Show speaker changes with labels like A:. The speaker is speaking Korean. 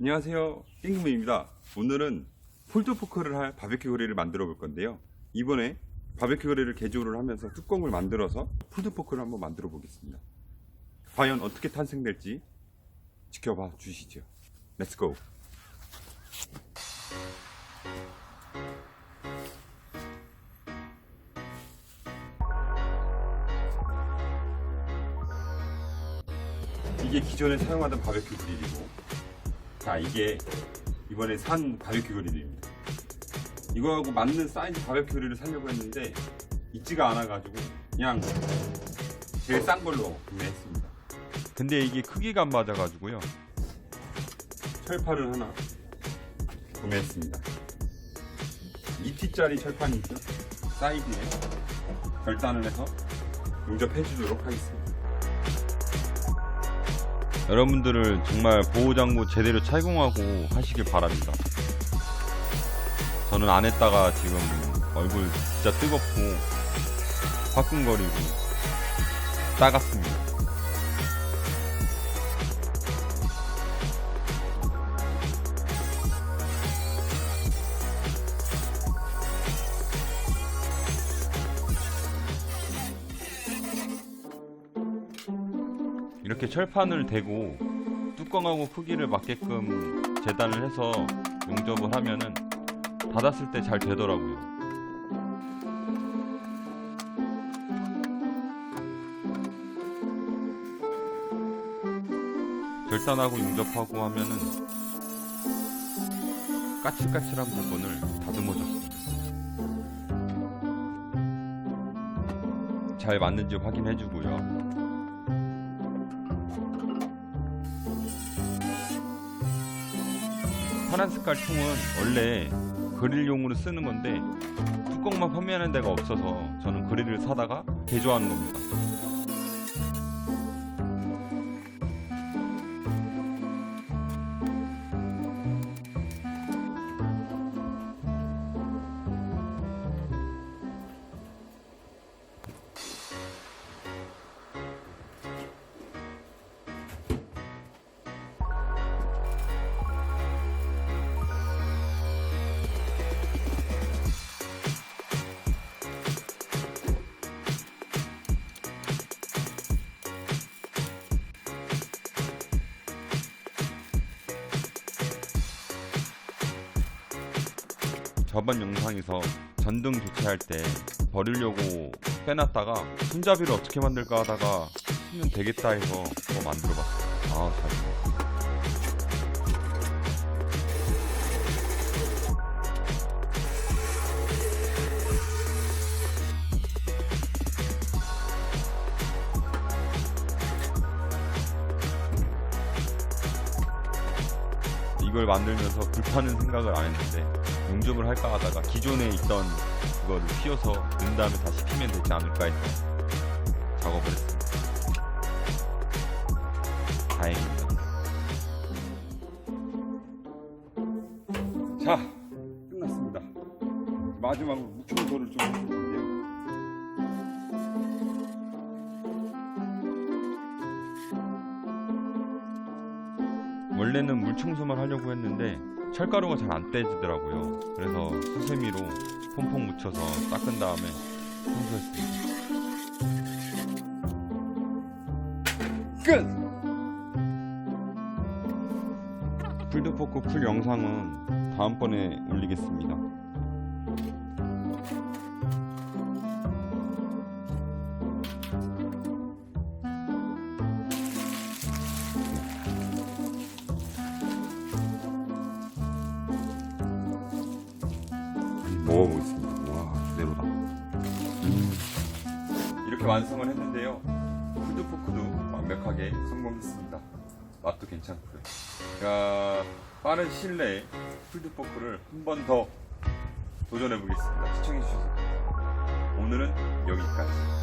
A: 안녕하세요. 띵구입니다. 오늘은 폴드포크를 할 바베큐 그릴을 만들어 볼 건데요. 이번에 바베큐 그릴을 개조를 하면서 뚜껑을 만들어서 폴드포크를 한번 만들어 보겠습니다. 과연 어떻게 탄생될지 지켜봐 주시죠. 렛츠고! 이게 기존에 사용하던 바베큐 그릴이고 자 이게 이번에 산 바베큐 그릴입니다. 이거하고 맞는 사이즈 바베큐 그릴을 사려고 했는데 있지가 않아가지고 그냥 제일 싼 걸로 구매했습니다. 근데 이게 크기가 안 맞아가지고요. 철판을 하나 구매했습니다. 2T짜리 철판이 있죠. 사이드에 결단을 해서 용접해 주도록 하겠습니다 여러분들을 정말 보호장구 제대로 착용하고 하시길 바랍니다. 저는 안 했다가 지금 얼굴 진짜 뜨겁고 화끈거리고 따갑습니다. 이렇게 철판을 대고 뚜껑하고 크기를 맞게끔 재단을 해서 용접을 하면은 닫았을 때 잘 되더라고요. 절단하고 용접하고 하면은 까칠까칠한 부분을 다듬어줬습니다. 잘 맞는지 확인해주고요. 파란 색깔 통은 원래 그릴용으로 쓰는 건데 뚜껑만 판매하는 데가 없어서 저는 그릴을 사다가 개조하는 겁니다. 저번 영상에서 전등 교체할 때 버리려고 빼놨다가 손잡이를 어떻게 만들까 하다가 쓰면 되겠다 해서 그거 만들어봤어요. 아, 잘. 이걸 만들면서 불파는 생각을 안 했는데 용접을 할까 하다가 기존에 있던 그거를 피워서 넣은 다음에 다시 피면 되지 않을까 해서 작업을 했습니다. 다행입니다. 자, 끝났습니다. 마지막으로 무청소를 좀 건데요. 원래는 물 청소만 하려고 했는데 철가루가 잘 안 떼지더라고요. 그래서 수세미로 폼폼 묻혀서 닦은 다음에 청소했습니다. 끝! 풀드포크 풀 영상은 다음번에 올리겠습니다. 먹어보겠습니다. 와, 제대로다. 음. 이렇게 완성을 했는데요. 푸드포크도 완벽하게 성공했습니다. 맛도 괜찮고요. 제가 빠른 시일 내에 푸드포크를 한 번 더 도전해 보겠습니다. 시청해주셔서 오늘은 여기까지.